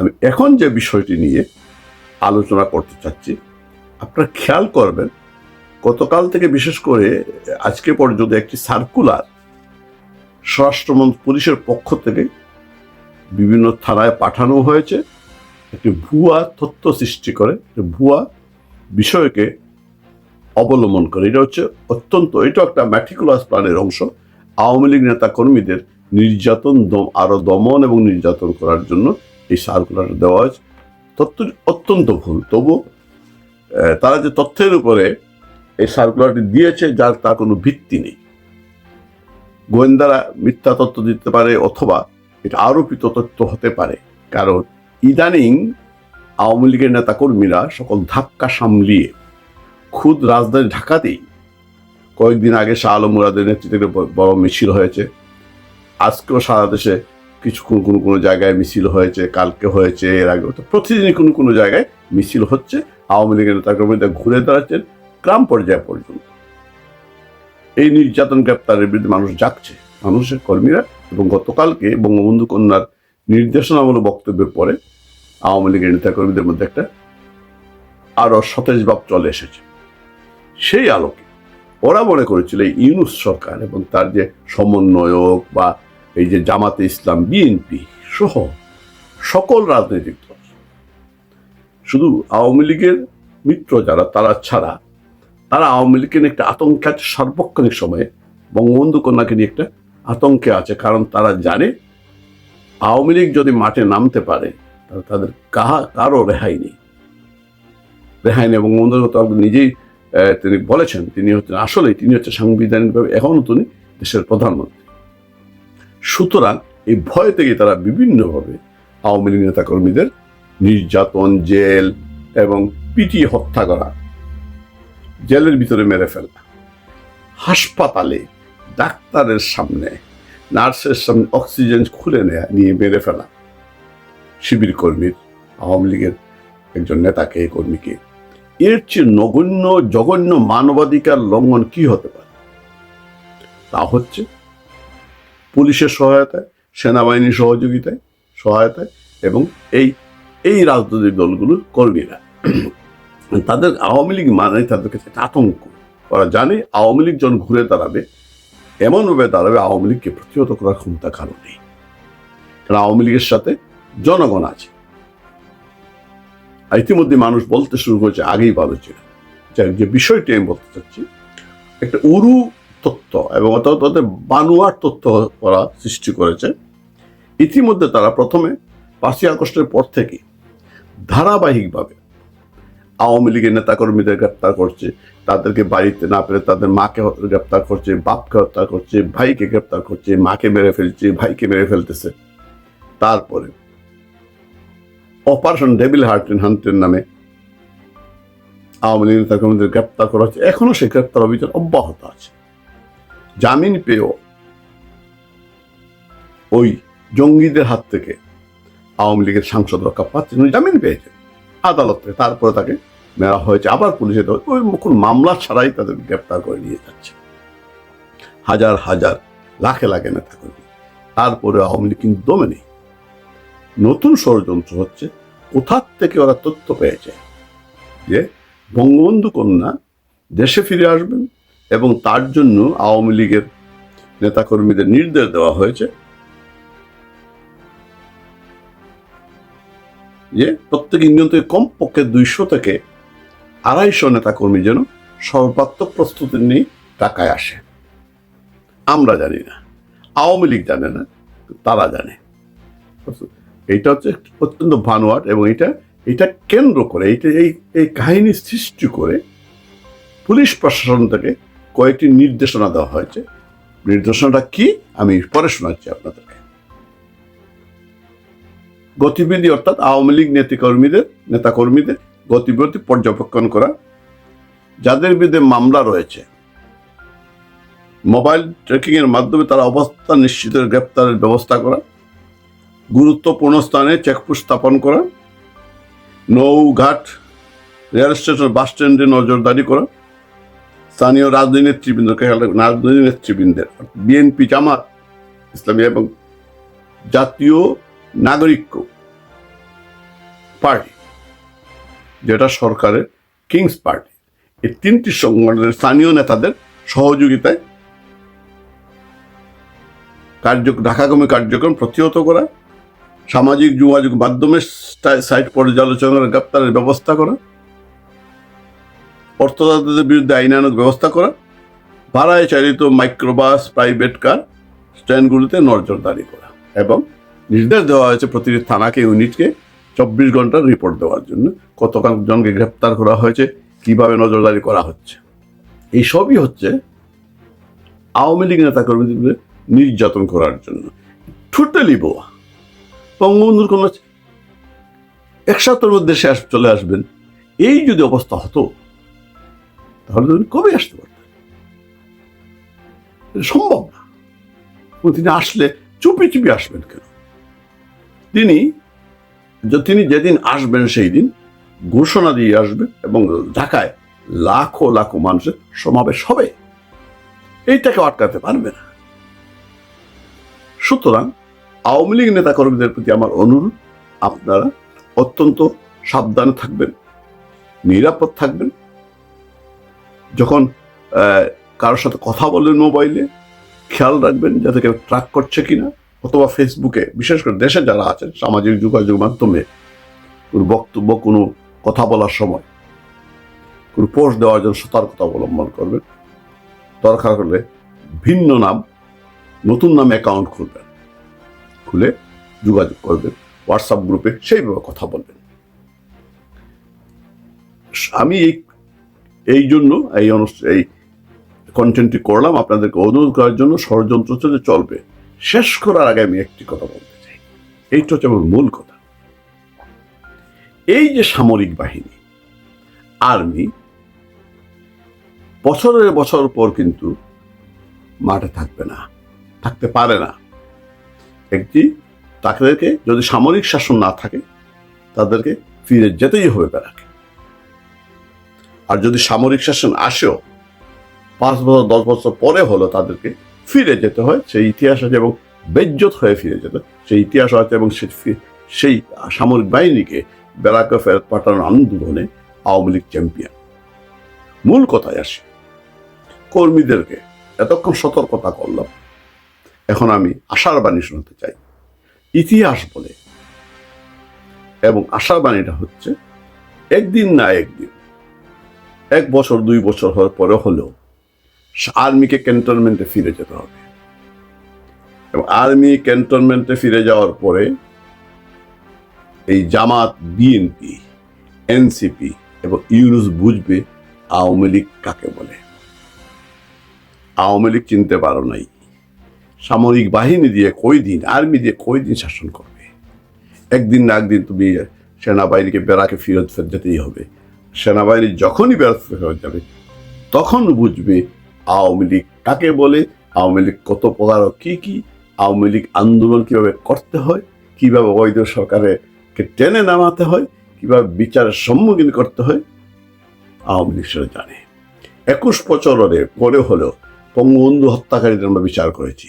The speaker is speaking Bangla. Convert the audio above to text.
আমি এখন যে বিষয়টি নিয়ে আলোচনা করতে চাচ্ছি, আপনারা খেয়াল করবেন, গতকাল থেকে বিশেষ করে আজকে পর্যন্ত একটি সার্কুলার স্বরাষ্ট্রমন্ত্রী পুলিশের পক্ষ থেকে বিভিন্ন থানায় পাঠানো হয়েছে। একটি ভুয়া তথ্য সৃষ্টি করে ভুয়া বিষয়কে অবলম্বন করে। এটা হচ্ছে অত্যন্ত এটা একটা ম্যাটিকুলাস প্ল্যানের অংশ। আওয়ামী লীগ নেতা কর্মীদের নির্যাতন, দম, আরও দমন এবং নির্যাতন করার জন্য এই সার্কুলার দেওয়া হয়েছে। তথ্য অত্যন্ত ভুল। তবু তারা যে তথ্যের উপরে এই সার্কুলারটি দিয়েছে, যার তার কোনো ভিত্তি নেই। গোয়েন্দারা মিথ্যা তথ্য দিতে পারে অথবা এটা আরোপিত তথ্য হতে পারে। কারণ ইদানিং আওয়ামী লীগের নেতাকর্মীরা সকল ধাক্কা সামলিয়ে খুদ রাজধানী ঢাকাতেই কয়েকদিন আগে শাহ আলম মুরাদের নেতৃত্বে বড় মিছিল হয়েছে। আজকেও সারা দেশে কিছু কোনো কোনো জায়গায় মিছিল হয়েছে, কালকে হয়েছে, এর আগে প্রতিদিনই কোনো কোনো জায়গায় মিছিল হচ্ছে। আওয়ামী লীগের নেতাকর্মীরা ঘুরে দাঁড়াচ্ছেন গ্রাম পর্যায়ে পর্যন্ত। এই নির্যাতন গ্রেপ্তারের বিরুদ্ধে মানুষ যাচ্ছে। মানুষের কর্মীরা এবং গতকালকে বঙ্গবন্ধু কন্যার নির্দেশনামূলক বক্তব্যের পরে আওয়ামী লীগের নেতাকর্মীদের মধ্যে একটা আরও সতেজ ভাব চলে এসেছে। সেই আলোকে ওরা মনে করেছিল ইউনুস সরকার এবং তার যে সমন্বয়ক বা এই যে জামাতে ইসলাম বিএনপি সহ সকল রাজনৈতিক দল। শুধু আওয়ামী লীগের মিত্র যারা, তারা ছাড়া, তারা আওয়ামী লীগের একটা আতঙ্কে আছে সার্বক্ষণিক সময়ে, বঙ্গবন্ধু কন্যাকে নিয়ে একটা আতঙ্কে আছে, কারণ তারা জানে আওয়ামী লীগ যদি মাঠে নামতে পারে, তাহলে তাদের কাহা, কারও রেহাই নেই। রেহাই নেই, বঙ্গবন্ধু তো নিজেই তিনি বলেছেন, তিনি হচ্ছেন আসলেই, তিনি হচ্ছে সাংবিধানিকভাবে এখনও তিনি দেশের প্রধানমন্ত্রী। সুতরাং এই ভয় থেকে তারা বিভিন্নভাবে আওয়ামী লীগ নেতাকর্মীদের নির্যাতন, জেল এবং পিটিয়ে হত্যা করা, জেলের ভিতরে মেরে ফেলা, হাসপাতালে, ডাক্তারের সামনে, নার্সের সামনে অক্সিজেন খুলে নেয়া, নিয়ে মেরে ফেলা। শিবির কর্মীর, আওয়ামী লীগের একজন নেতাকে, এই কর্মীকে। এর চেয়ে নগণ্য, জঘন্য মানবাধিকার লঙ্ঘন কি হতে পারে? তা হচ্ছে পুলিশের সহায়তায়, সেনাবাহিনীর সহযোগিতায়, সহায়তায় এবং এই এই রাজনৈতিক দলগুলোর কর্মীরা। তাদের আওয়ামী লীগ মানে তাদের কাছে আতঙ্ক ওরা জানে আওয়ামী লীগ যখন ঘুরে দাঁড়াবে এমনভাবে দাঁড়াবে আওয়ামী লীগকে প্রতিহত করার ক্ষমতা কারও নেই। কারণ আওয়ামী লীগের সাথে জনগণ আছে। ইতিমধ্যে মানুষ বলতে শুরু করেছে, আগেই ভালো ছিল। যে বিষয়টি আমি বলতে চাচ্ছি, একটা উরু তথ্য এবং অর্থাৎ তাদের বানুয়ার তথ্য করা সৃষ্টি করেছে। ইতিমধ্যে তারা প্রথমে পাঁচই আগস্টের পর থেকে ধারাবাহিকভাবে আওয়ামী লীগের নেতাকর্মীদের গ্রেপ্তার করছে, তাদেরকে বাড়িতে না পেরে তাদের মাকে গ্রেপ্তার করছে, বাপকে হত্যা করছে, ভাইকে গ্রেপ্তার করছে, মাকে মেরে ফেলছে, ভাইকে মেরে ফেলতেছে। তারপরে অপারেশন ডেভিল হার্টেন হান্টের নামে আওয়ামী লীগ নেতাকর্মীদের গ্রেপ্তার করা হচ্ছে। এখনও সেই গ্রেপ্তার অভিযান অব্যাহত আছে। জামিন পেয়েও ওই জঙ্গিদের হাত থেকে আওয়ামী লীগের সাংসদ রক্ষা পাচ্ছেন উনি জামিন পেয়েছেন। আদালত থেকে তারপরে তাকে মেরা হয়েছে। আবার পুলিশে ওই কোন মামলা ছাড়াই তাদের গ্রেপ্তার করে নিয়ে যাচ্ছে। হাজার হাজার, লাখে লাখে নেতা কর্মী। তারপরে আওয়ামী লীগ কিন্তু দমে নেই। নতুন ষড়যন্ত্র হচ্ছে, কোথার থেকে ওরা তথ্য পেয়েছে? যে বঙ্গবন্ধু কন্যা দেশে ফিরে আসবেন এবং তার জন্য আওয়ামী লীগের নেতাকর্মীদের নির্দেশ দেওয়া হয়েছে যে প্রত্যেক ইঞ্জিন থেকে কমপক্ষে দুইশো থেকে আড়াইশো নেতাকর্মী যেন সর্বাত্মক প্রস্তুতি নিয়ে টাকায় আসে। আমরা জানি না। আওয়ামী লীগ জানে না, তারা জানে। এইটা হচ্ছে অত্যন্ত ভানুয়াট এবং এটা এটা কেন্দ্র করে, এইটা এই এই কাহিনী সৃষ্টি করে পুলিশ প্রশাসন থেকে কয়েকটি নির্দেশনা দেওয়া হয়েছে। নির্দেশনাটা কি? আমি পরে শোনাচ্ছি আপনাদেরকে। গতিবিধি অর্থাৎ আওয়ামী লীগ নেতাকর্মীদের নেতাকর্মীদের গতিবিধি পর্যবেক্ষণ করা। যাদের বিরুদ্ধে মামলা রয়েছে, মোবাইল ট্রেকিং এর মাধ্যমে তারা অবস্থান নিশ্চিতের গ্রেপ্তারের ব্যবস্থা করা। গুরুত্বপূর্ণ স্থানে চেকপোস্ট স্থাপন করা। নৌঘাট রেল স্টেশন বাস স্ট্যান্ডে নজরদারি করা। স্থানীয় রাজনৈতিক নেতৃবৃন্দকে রাজনৈতিক নেতৃবৃন্দের, বিএনপি, জামাত, ইসলামী এবং জাতীয় নাগরিক পার্টি, যেটা সরকারের কিংস পার্টি। এই তিনটি সংগঠনের স্থানীয় নেতাদের সহযোগিতায় কার্য ঢাকাগমী কার্যক্রম প্রতিহত করা, সামাজিক যোগাযোগ মাধ্যমে সাইট পর্যালোচনার গ্রেপ্তারের ব্যবস্থা করা অর্থদাতাদের বিরুদ্ধে আইনানুগ ব্যবস্থা করা, ভাড়ায় চালিত মাইক্রোবাস, প্রাইভেট কার স্ট্যান্ডগুলিতে নজরদারি করা এবং নির্দেশ দেওয়া হয়েছে প্রতিটি থানাকে, ইউনিটকে চব্বিশ ঘণ্টার রিপোর্ট দেওয়ার জন্য কত জনকে গ্রেপ্তার করা হয়েছে, কীভাবে নজরদারি করা হচ্ছে। এই সবই হচ্ছে আওয়ামী লীগ নেতাকর্মীদের নির্যাতন করার জন্য। টোটালি বোয়া বঙ্গবন্ধুর কোনো এক সপ্তাহের মধ্যে আস- চলে আসবেন। এই যদি অবস্থা হতো তাহলে তো কবে আসতে পারতেন সম্ভব না। তিনি আসলে চুপি চুপি আসবেন কেন? তিনি তিনি যেদিন আসবেন সেই দিন ঘোষণা দিয়ে আসবেন এবং ঢাকায় লাখো লাখো মানুষের সমাবেশ হবে। এইটাকে আটকাতে পারবে না। সুতরাং আওয়ামী লীগ নেতা কর্মীদের প্রতি আমার অনুরোধ, আপনারা অত্যন্ত সাবধানে থাকবেন, নিরাপদ থাকবেন যখন কারোর সাথে কথা বলেন মোবাইলে খেয়াল রাখবেন যাতে কেউ ট্র্যাক করছে কিনা, অথবা ফেসবুকে বিশেষ করে দেশে যারা আছেন, সামাজিক যোগাযোগ মাধ্যমে কোনো বক্তব্য, কোনো কথা বলার সময়, কোনো পোস্ট দেওয়ার জন্য সতর্কতা অবলম্বন করবেন। দরকার হলে ভিন্ন নাম, নতুন নামে অ্যাকাউন্ট খুলবেন। খুলে যোগাযোগ করবেন হোয়াটসঅ্যাপ গ্রুপে সেইভাবে কথা বলবেন। আমি এই এই জন্য এই এই কন্টেন্টটি করলাম আপনাদেরকে অনুরোধ করার জন্য ষড়যন্ত্র চলে চলবে। শেষ করার আগে আমি একটি কথা বলতে চাই। এইটা হচ্ছে আমার মূল কথা। এই যে সামরিক বাহিনী, আর্মি, বছরের বছর পর কিন্তু মাঠে থাকবে না, থাকতে পারে না। একটি, তাদেরকে যদি সামরিক শাসন না থাকে, তাদেরকে ফিরে যেতেই হবে বেড়াকে আর যদি সামরিক শাসন আসেও, পাঁচ বছর, দশ বছর পরে হলো তাদেরকে ফিরে যেতে হয়, সেই ইতিহাস আছে এবং বেজ্জত হয়ে ফিরে যেতে। সেই ইতিহাস আছে এবং সেই সামরিক বাহিনীকে বেড়াকে ফেরত পাঠানোর আন্দোলনে আওয়ামী লীগ চ্যাম্পিয়ন। মূল কথায় আসি, কর্মীদেরকে এতক্ষণ সতর্কতা করলাম। এখন আমি আশার বাণী শোনাতে চাই। ইতিহাস বলে, এবং আশার বাণীটা হচ্ছে, একদিন না একদিন এক বছর, দুই বছর হওয়ার পরে হলেও আর্মিকে ক্যান্টনমেন্টে ফিরে যেতে হবে। এবং আর্মি ক্যান্টনমেন্টে ফিরে যাওয়ার পরে এই জামাত, বিএনপি, এনসিপি এবং ইউনুস বুঝবে আওয়ামী লীগ কাকে বলে। আওয়ামী লীগ চিনতে পারো নাই। সামরিক বাহিনী দিয়ে কই দিন আর্মি দিয়ে কই দিন শাসন করবে? একদিন না একদিন তুমি সেনাবাহিনীকে বেড়াকে ফেরত যেতেই হবে। সেনাবাহিনী যখনই বেরোত ফেরত যাবে, তখন বুঝবে আওয়ামী লীগ কাকে বলে, আওয়ামী লীগ কত প্রকার কি কি, আওয়ামী লীগ আন্দোলন কীভাবে করতে হয়, কীভাবে অবৈধ সরকারকে টেনে নামাতে হয়, কীভাবে বিচারের সম্মুখীন করতে হয়, আওয়ামী লীগ সেটা জানে। একুশ বছরের পরে হলেও বঙ্গবন্ধু হত্যাকারীদের আমরা বিচার করেছি।